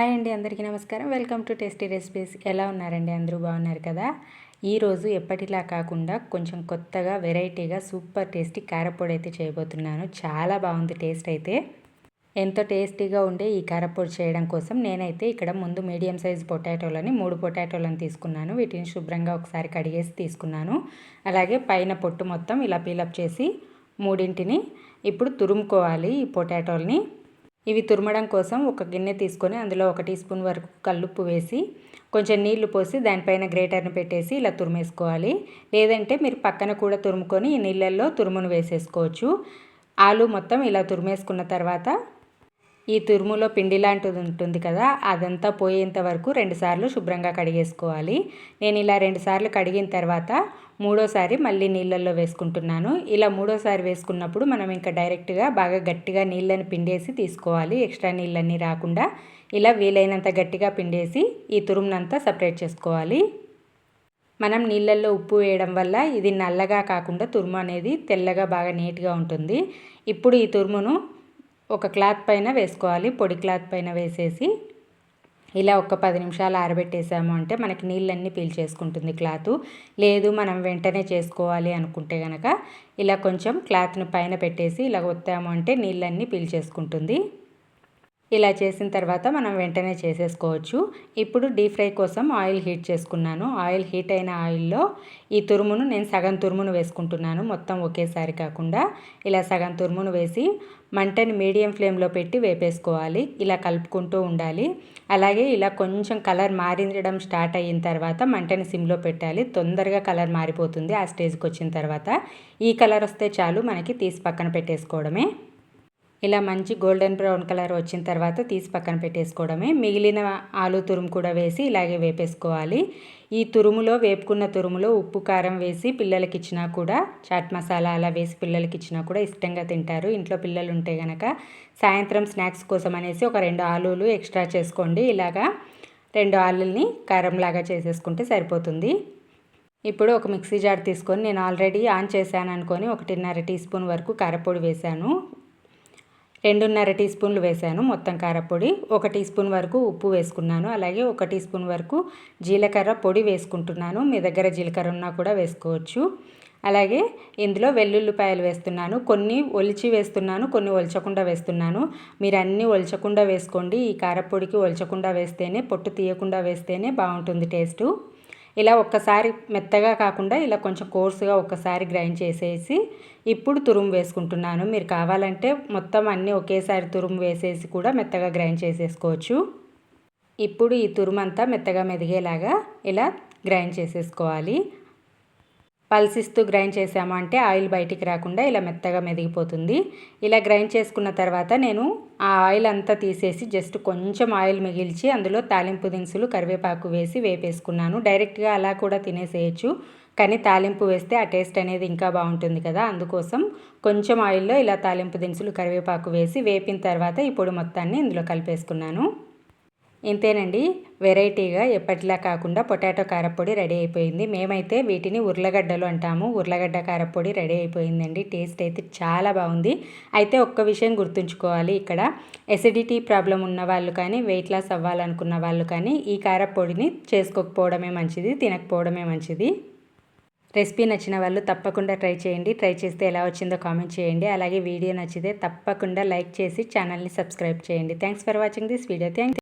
Hi అండి అందరికీ నమస్కారం. Welcome to tasty recipes. ఎలా ఉన్నారండి? అందరూ బాగున్నారు కదా? ఈరోజు ఎప్పటిలా కాకుండా కొంచెం కొత్తగా వెరైటీగా సూపర్ టేస్టీ కారపొడి అయితే చేయబోతున్నాను. చాలా బాగుంది టేస్ట్ అయితే. ఎంతో టేస్టీగా ఉండే ఈ కారపొడి చేయడం కోసం నేనైతే ఇక్కడ ముందు మీడియం సైజ్ పొటాటోలని మూడు పొటాటోలను తీసుకున్నాను. వీటిని శుభ్రంగా ఒకసారి కడిగేసి తీసుకున్నాను. అలాగే పైన పొట్టు మొత్తం ఇలా పీలప్ చేసి మూడింటిని ఇప్పుడు తురుముకోవాలి ఈ పొటాటోల్ని. ఇవి తురమడం కోసం ఒక గిన్నె తీసుకొని అందులో ఒక టీ స్పూన్ వరకు కల్లుప్పు వేసి కొంచెం నీళ్ళు పోసి దానిపైన గ్రేటర్ని పెట్టేసి ఇలా తురిమేసుకోవాలి. లేదంటే మీరు పక్కన కూడా తురుముకొని ఈ నీళ్ళల్లో తురుమును వేసేసుకోవచ్చు. ఆలు మొత్తం ఇలా తురిమేసుకున్న తర్వాత ఈ తురుములో పిండి లాంటిది ఉంటుంది కదా అదంతా పోయేంత వరకు రెండుసార్లు శుభ్రంగా కడిగేసుకోవాలి. నేను ఇలా రెండుసార్లు కడిగిన తర్వాత మూడోసారి మళ్ళీ నీళ్ళల్లో వేసుకుంటున్నాను. ఇలా మూడోసారి వేసుకున్నప్పుడు మనం ఇంకా డైరెక్ట్గా బాగా గట్టిగా నీళ్ళని పిండేసి తీసుకోవాలి. ఎక్స్ట్రా నీళ్ళన్నీ రాకుండా ఇలా వీలైనంత గట్టిగా పిండేసి ఈ తురుమునంతా సపరేట్ చేసుకోవాలి. మనం నీళ్ళల్లో ఉప్పు వేయడం వల్ల ఇది నల్లగా కాకుండా తురుము అనేది తెల్లగా బాగా నీట్గా ఉంటుంది. ఇప్పుడు ఈ తురుమును ఒక క్లాత్ పైన వేసుకోవాలి. పొడి క్లాత్ పైన వేసేసి ఇలా ఒక పది నిమిషాలు ఆరబెట్టేసాము అంటే మనకి నీళ్ళన్నీ పీల్చేసుకుంటుంది క్లాత్. లేదు మనం వెంటనే చేసుకోవాలి అనుకుంటే కనుక ఇలా కొంచెం క్లాత్ని పైన పెట్టేసి ఇలా ఒత్తాము అంటే నీళ్ళన్నీ పీల్చేసుకుంటుంది ఇలా చేసిన తర్వాత మనం వెంటనే చేసేసుకోవచ్చు. ఇప్పుడు డీప్ ఫ్రై కోసం ఆయిల్ హీట్ చేసుకున్నాను. ఆయిల్ హీట్ అయిన ఆయిల్లో ఈ తురుమును నేను సగం తురుమును వేసుకుంటున్నాను. మొత్తం ఒకేసారి కాకుండా ఇలా సగం తురుమును వేసి మంటని మీడియం ఫ్లేమ్లో పెట్టి వేపేసుకోవాలి. ఇలా కలుపుకుంటూ ఉండాలి. అలాగే ఇలా కొంచెం కలర్ మారించడం స్టార్ట్ అయిన తర్వాత మంటని సిమ్లో పెట్టాలి. తొందరగా కలర్ మారిపోతుంది ఆ స్టేజ్కి వచ్చిన తర్వాత. ఈ కలర్ వస్తే చాలు మనకి తీసి పక్కన పెట్టేసుకోవడమే. ఇలా మంచి గోల్డెన్ బ్రౌన్ కలర్ వచ్చిన తర్వాత తీసి పక్కన పెట్టేసుకోవడమే. మిగిలిన ఆలు తురుము కూడా వేసి ఇలాగే వేపేసుకోవాలి. ఈ తురుములో వేపుకున్న తురుములో ఉప్పు కారం వేసి పిల్లలకి ఇచ్చినా కూడా చాట్ మసాలా అలా వేసి పిల్లలకి ఇచ్చినా కూడా ఇష్టంగా తింటారు. ఇంట్లో పిల్లలు ఉంటే కనుక సాయంత్రం స్నాక్స్ కోసం అనేసి ఒక రెండు ఆలులు ఎక్స్ట్రా చేసుకోండి. ఇలాగా రెండు ఆలుల్ని కారంలాగా చేసేసుకుంటే సరిపోతుంది. ఇప్పుడు ఒక మిక్సీ జార్ తీసుకొని నేను ఆల్రెడీ ఆన్ చేశాను అనుకొని ఒకటిన్నర టీ స్పూన్ వరకు కారపొడి వేశాను. రెండున్నర టీ స్పూన్లు వేసాను మొత్తం కారపొడి. ఒక టీ స్పూన్ వరకు ఉప్పు వేసుకున్నాను. అలాగే ఒక టీ స్పూన్ వరకు జీలకర్ర పొడి వేసుకుంటున్నాను. మీ దగ్గర జీలకర్ర ఉన్నా కూడా వేసుకోవచ్చు. అలాగే ఇందులో వెల్లుల్లిపాయలు వేస్తున్నాను. కొన్ని ఒలిచి వేస్తున్నాను కొన్ని ఒలచకుండా వేస్తున్నాను. మీరు అన్నీ ఒలచకుండా వేసుకోండి. ఈ కారపొడికి ఒలచకుండా వేస్తేనే పొట్టు తీయకుండా వేస్తేనే బాగుంటుంది టేస్టు. ఇలా ఒక్కసారి మెత్తగా కాకుండా ఇలా కొంచెం కోర్సుగా ఒక్కసారి గ్రైండ్ చేసేసి ఇప్పుడు తురుము వేసుకుంటున్నాను. మీరు కావాలంటే మొత్తం అన్నీ ఒకేసారి తురుము వేసేసి కూడా మెత్తగా గ్రైండ్ చేసేసుకోవచ్చు. ఇప్పుడు ఈ తురుమంతా మెత్తగా మెదిగేలాగా ఇలా గ్రైండ్ చేసేసుకోవాలి. పల్సిస్తూ గ్రైండ్ చేసాము అంటే ఆయిల్ బయటికి రాకుండా ఇలా మెత్తగా మెదిగిపోతుంది. ఇలా గ్రైండ్ చేసుకున్న తర్వాత నేను ఆ ఆయిల్ అంతా తీసేసి జస్ట్ కొంచెం ఆయిల్ మిగిల్చి అందులో తాలింపు దినుసులు కరివేపాకు వేసి వేపేసుకున్నాను. డైరెక్ట్గా అలా కూడా తినేసేయచ్చు. కానీ తాలింపు వేస్తే ఆ టేస్ట్ అనేది ఇంకా బాగుంటుంది కదా. అందుకోసం కొంచెం ఆయిల్లో ఇలా తాలింపు దినుసులు కరివేపాకు వేసి వేపిన తర్వాత ఈ పొడి మొత్తాన్ని ఇందులో కలిపేసుకున్నాను. ఇంతేనండి వెరైటీగా ఎప్పటిలా కాకుండా పొటాటో కారపొడి రెడీ అయిపోయింది. మేమైతే వీటిని ఉర్లగడ్డలు అంటాము. ఉర్లగడ్డ కారపొడి రెడీ అయిపోయిందండి. టేస్ట్ అయితే చాలా బాగుంది. అయితే ఒక్క విషయం గుర్తుంచుకోవాలి ఇక్కడ. ఎసిడిటీ ప్రాబ్లం ఉన్న వాళ్ళు కానీ వెయిట్ లాస్ అవ్వాలనుకున్న వాళ్ళు కానీ ఈ కారపొడిని చేసుకోకపోవడమే మంచిది తినకపోవడమే మంచిది. రెసిపీ నచ్చిన వాళ్ళు తప్పకుండా ట్రై చేయండి. ట్రై చేస్తే ఎలా వచ్చిందో కామెంట్ చేయండి. అలాగే వీడియో నచ్చితే తప్పకుండా లైక్ చేసి ఛానల్ని సబ్స్క్రైబ్ చేయండి. Thanks for watching this video. Thank